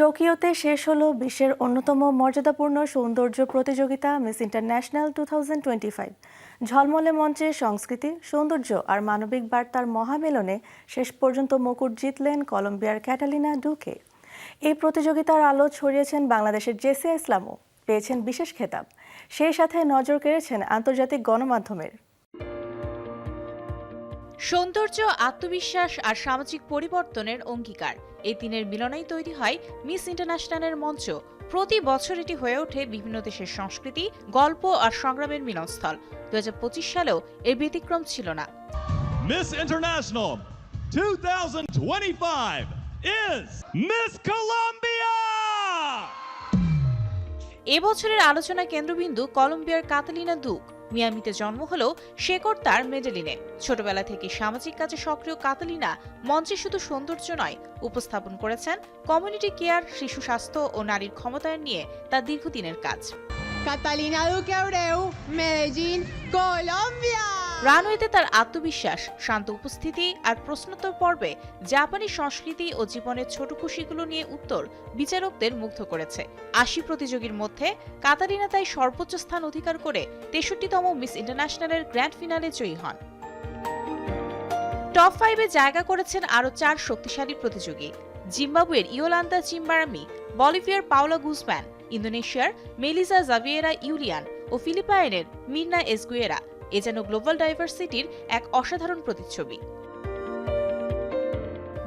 টোকিওতে শেষ হলো বিশ্বের অন্যতম মর্যাদাপূর্ণ সৌন্দর্য প্রতিযোগিতা Miss International two thousand twenty five. ঝলমলে মঞ্চে সংস্কৃতি, সৌন্দর্য আর মানবিক বার্তার মহামেলনে শেষ পর্যন্ত মুকুট জিতলেন কলম্বিয়ার ক্যাটালিনা ডুকে। এই প্রতিযোগিতার আলো ছড়িয়েছেন বাংলাদেশের জেসিয়া ইসলামও, পেয়েছেন বিশেষ খেতাব। সেই সাথে নজর কেড়েছেন আন্তর্জাতিক গণমাধ্যমের। সৌন্দর্য, আত্মবিশ্বাস আর সামাজিক পরিবর্তনের অঙ্গীকার। এই তিনের মিলনেই তৈরি হয় মিস ইন্টারন্যাশনালের মঞ্চ। প্রতি বছর এটি হয়ে ওঠে বিভিন্ন দেশের সংস্কৃতি গল্প আর সংগ্রামের মিলনস্থল। দু হাজার পঁচিশ সালেও এর ব্যতিক্রম ছিল না। Miss International 2025 is Miss Colombia! এবছরের আলোচনা কেন্দ্রবিন্দু কলম্বিয়ার কাতালিনা দুক মিয়ামিতে জন্ম হলেও শেকড় তার মেডেলিনে ছোটবেলা থেকে সামাজিক কাজে সক্রিয় কাতালিনা মঞ্চে শুধু সৌন্দর্য নয় উপস্থাপন করেছেন কমিউনিটি কেয়ার শিশু স্বাস্থ্য ও নারীর ক্ষমতায়ন নিয়ে তার দীর্ঘদিনের কাজ Catalina Duque Abreu, Medellín. রানওয়েতে তার আত্মবিশ্বাস, শান্ত উপস্থিতি আর প্রশ্নোত্তর পর্বে জাপানি সংস্কৃতি ও জীবনের ছোট খুশিগুলো নিয়ে উত্তর বিচারকদের মুগ্ধ করেছে। আশি প্রতিযোগীর মধ্যে কাতারিনা তাই সর্বোচ্চ স্থান অধিকার করে তেষট্টিতম মিস ইন্টারন্যাশনালের গ্র্যান্ড ফিনালে জয়ী হন। টপ ফাইভে জায়গা করেছেন আরও চার শক্তিশালী প্রতিযোগী। জিম্বাবুয়ের ইয়োলান্তা চিম্বারামি, বলিভিয়ার পাওলা গুজম্যান ইন্দোনেশিয়ার মেলিজা জাভিয়েরা ইউলিয়ান ও ফিলিপাইনের মির্না এসগুয়েরা এ যেন গ্লোবাল ডাইভার্সিটির এক অসাধারণ প্রতিচ্ছবি।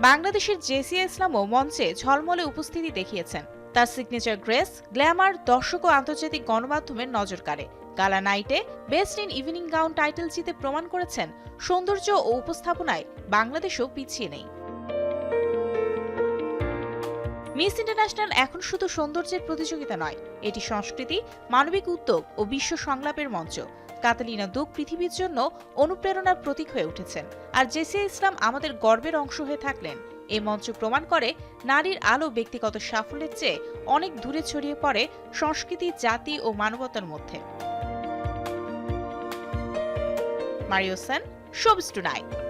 বাংলাদেশের জেসিয়া ইসলামও মঞ্চে ঝলমলে উপস্থিতি দেখিয়েছেন। তার সিগনেচার গ্রেস গ্ল্যামার দর্শক ও আন্তর্জাতিক গণমাধ্যমের নজর কাড়ে। গালা নাইটে best in evening gown title জিতে প্রমাণ করেছেন, সৌন্দর্য ও উপস্থাপনায় বাংলাদেশও পিছিয়ে নেই। মিস ইন্টারন্যাশনাল এখন শুধু সৌন্দর্যের প্রতিযোগিতা নয়, এটি সংস্কৃতি, মানবিক উদ্যোগ ও বিশ্ব সংলাপের মঞ্চ। কাতালিনা দুক পৃথিবীর জন্য অনুপ্রেরণার প্রতীক হয়ে উঠেছেন। আর জেসিয়া ইসলাম আমাদের গর্বের অংশ হয়ে থাকলেন। এ মঞ্চ প্রমাণ করে নারীর আলো ব্যক্তিগত সাফল্যের চেয়ে অনেক দূরে ছড়িয়ে পড়ে সংস্কৃতি, জাতি ও মানবতার মধ্যে। মারিওসেন সবস্টু টুনাইট